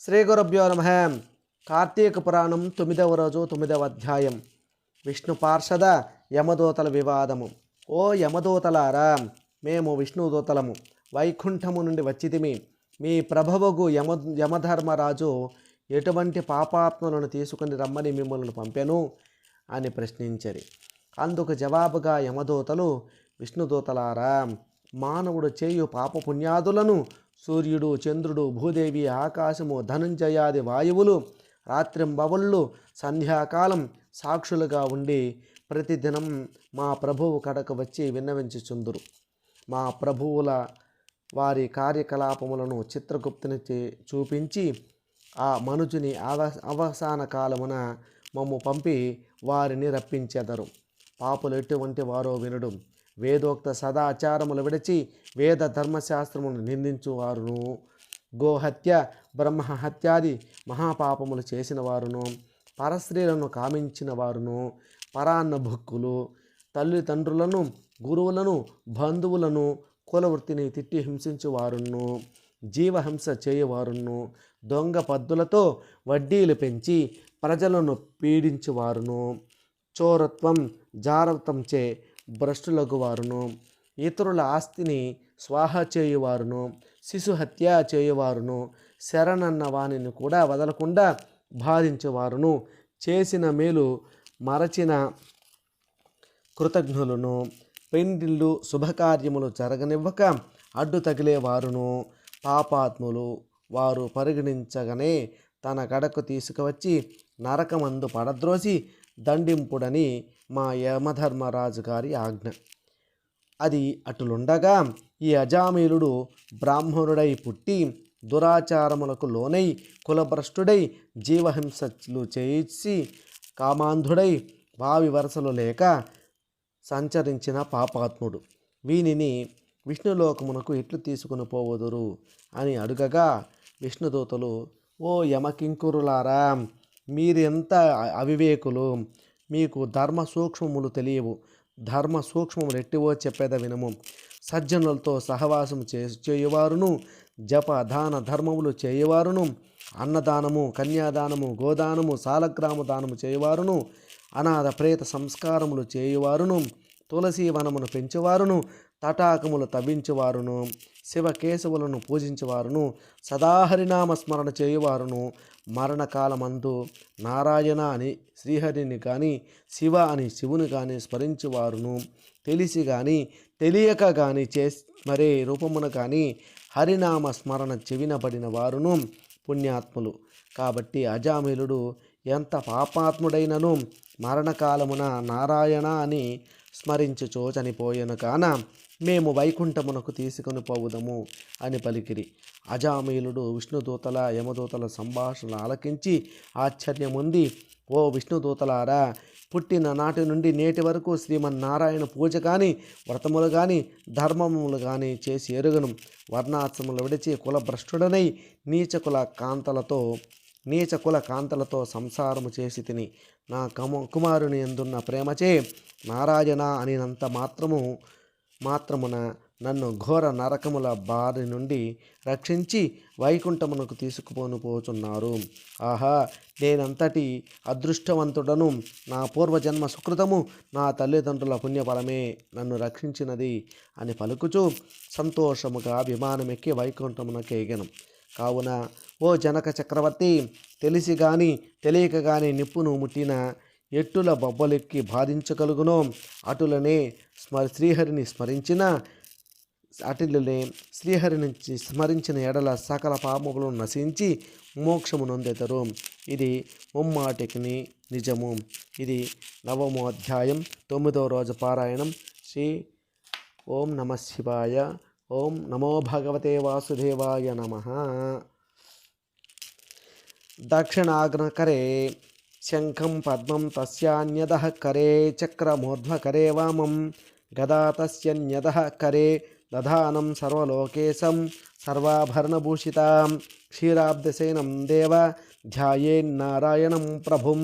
శ్రీ గురుభ్యో నమ. కార్తీక పురాణం తొమ్మిదవ రోజు తొమ్మిదవ అధ్యాయం. విష్ణు పార్షద యమదూతల వివాదము. ఓ యమదూతలారా మేము విష్ణుదూతలము. వైకుంఠము నుండి వచ్చితిమి. మీ ప్రభవగు యమ యమధర్మరాజు ఎటువంటి పాపాత్మలను తీసుకుని రమ్మని మిమ్మల్ని పంపెను? అని ప్రశ్నించరి. అందుకు జవాబుగా యమదూతలు విష్ణుదూతలారా మానవుడు చేయు పాపపుణ్యాదులను సూర్యుడు చంద్రుడు భూదేవి ఆకాశము ధనంజయాది వాయువులు రాత్రింబవళ్ళు సంధ్యాకాలం సాక్షులుగా ఉండి ప్రతిదినం మా ప్రభువు కడకు వచ్చి విన్నవించుచుందురు. మా ప్రభువుల వారి కార్యకలాపములను చిత్రగుప్తుని చూపించి ఆ మనుజుని అవ అవసాన కాలమున మమ్ము పంపి వారిని రప్పించెదరు. పాపులు ఎటువంటి వారో వినడు. వేదోక్త సదాచారములు విడిచి వేద ధర్మశాస్త్రమును నిందించువారును. గోహత్య బ్రహ్మహత్యాది మహాపాపములు చేసిన వారును పరస్త్రీలను కామించిన వారును పరాన్న భుక్కులు తల్లిదండ్రులను గురువులను బంధువులను కులవృత్తిని తిట్టి హింసించువారును. జీవహింస చేయువారును. దొంగ పద్దులతో వడ్డీలు పెంచి ప్రజలను పీడించువారును. చోరత్వం జారత్వంచే భ్రష్టులకు వారును ఇతరుల ఆస్తిని స్వాహ చేయువారును శిశుహత్య చేయువారును శరణన్న వాణిని కూడా వదలకుండా బాధించేవారును చేసిన మేలు మరచిన కృతజ్ఞులను పెండిళ్ళు శుభకార్యములు జరగనివ్వక అడ్డు తగిలేవారును పాపాత్ములు వారు పరిగణించగానే తన గడకు తీసుకువచ్చి నరకమందు పడద్రోసి దండింపుడని మా యమధర్మరాజు గారి ఆజ్ఞ. అది అటులుండగా ఈ అజామీలుడు బ్రాహ్మణుడై పుట్టి దురాచారములకు లోనై కులభ్రష్టుడై జీవహింసలు చేసి కామాంధుడై వావి వరసలు లేక సంచరించిన పాపాత్ముడు. వీనిని విష్ణులోకమునకు ఎట్లు తీసుకుని పోవదురు? అని అడుగగా విష్ణుదూతలు ఓ యమకింకురులారా మీరెంత అవివేకులు? మీకు ధర్మ సూక్ష్మములు తెలియవు. ధర్మ సూక్ష్మములు ఎట్టివో చెప్పేద వినము. సజ్జనులతో సహవాసం చే చేయువారును జప దాన ధర్మములు చేయువారును అన్నదానము కన్యాదానము గోదానము సాలగ్రామ దానము చేయువారును అనాథ ప్రేత సంస్కారములు చేయువారును తులసి వనమును పెంచువారును తటాకములు తవ్వించువారును శివకేశవులను పూజించేవారును సదాహరినామ స్మరణ చేయువారును. మరణకాలమందు నారాయణ అని శ్రీహరిని కానీ శివ అని శివుని కానీ స్మరించువారును. తెలిసి కానీ తెలియక కానీ చే మరే రూపమున కానీ హరినామ స్మరణ చెవినబడిన వారును పుణ్యాత్ములు. కాబట్టి అజామిలుడు ఎంత పాపాత్ముడైనను మరణకాలమున నారాయణ అని స్మరించుచో చనిపోయెను కాన మేము వైకుంఠమునకు తీసుకొని పోవుదము అని పలికిరి. అజామీలుడు విష్ణుదూతల యమదూతల సంభాషణ ఆలకించి ఆశ్చర్యముంది ఓ విష్ణుదూతలారా పుట్టిన నాటి నుండి నేటి వరకు శ్రీమన్నారాయణ పూజ కానీ వ్రతములు కానీ ధర్మములు కానీ చేసి ఎరుగను. వర్ణాశ్రములు విడిచి కులభ్రష్టుడనై నీచకుల కాంతలతో నీచకుల కాంతలతో సంసారము చేసి తిని. నా కమ కుమారుని ఎందున్న ప్రేమచే నారాయణ అనినంత మాత్రము మాత్రమున నన్ను ఘోర నరకముల బారి నుండి రక్షించి వైకుంఠమునకు తీసుకుపోను పోచున్నారు. ఆహా నేనంతటి అదృష్టవంతుడను నా పూర్వజన్మ సుకృతము నా తల్లిదండ్రుల పుణ్యఫలమే నన్ను రక్షించినది అని పలుకుచూ సంతోషముగా విమానమెక్కి వైకుంఠమునకు ఎగను. కావున ఓ జనక చక్రవర్తి తెలిసి గాని తెలియక గాని నిప్పును ముట్టిన ఎట్టుల బొబ్బలెక్కి బాధించగలుగునో అటులనే స్మ శ్రీహరిని స్మరించిన అటులనే శ్రీహరి నుంచి స్మరించిన ఎడల సకల పాపములను నశించి మోక్షము నొందెదరు. ఇది ముమ్మాటికిని నిజము. ఇది నవమో అధ్యాయం తొమ్మిదవ రోజు పారాయణం. శ్రీ ఓం నమ శివాయ. ఓం నమో భగవతే వాసుదేవాయ నమ. దక్షిణాగ్నకరే శంఖం పద్మం తస్యాన్యద కరే చక్రమూర్ధ్వకరే వామం గదా తస్యన్యద కరే దధానం సర్వలోకేశం సర్వాభరణభూషితాం క్షీరాబ్దసేనం దేవ ధ్యాయేన్నారాయణం ప్రభుం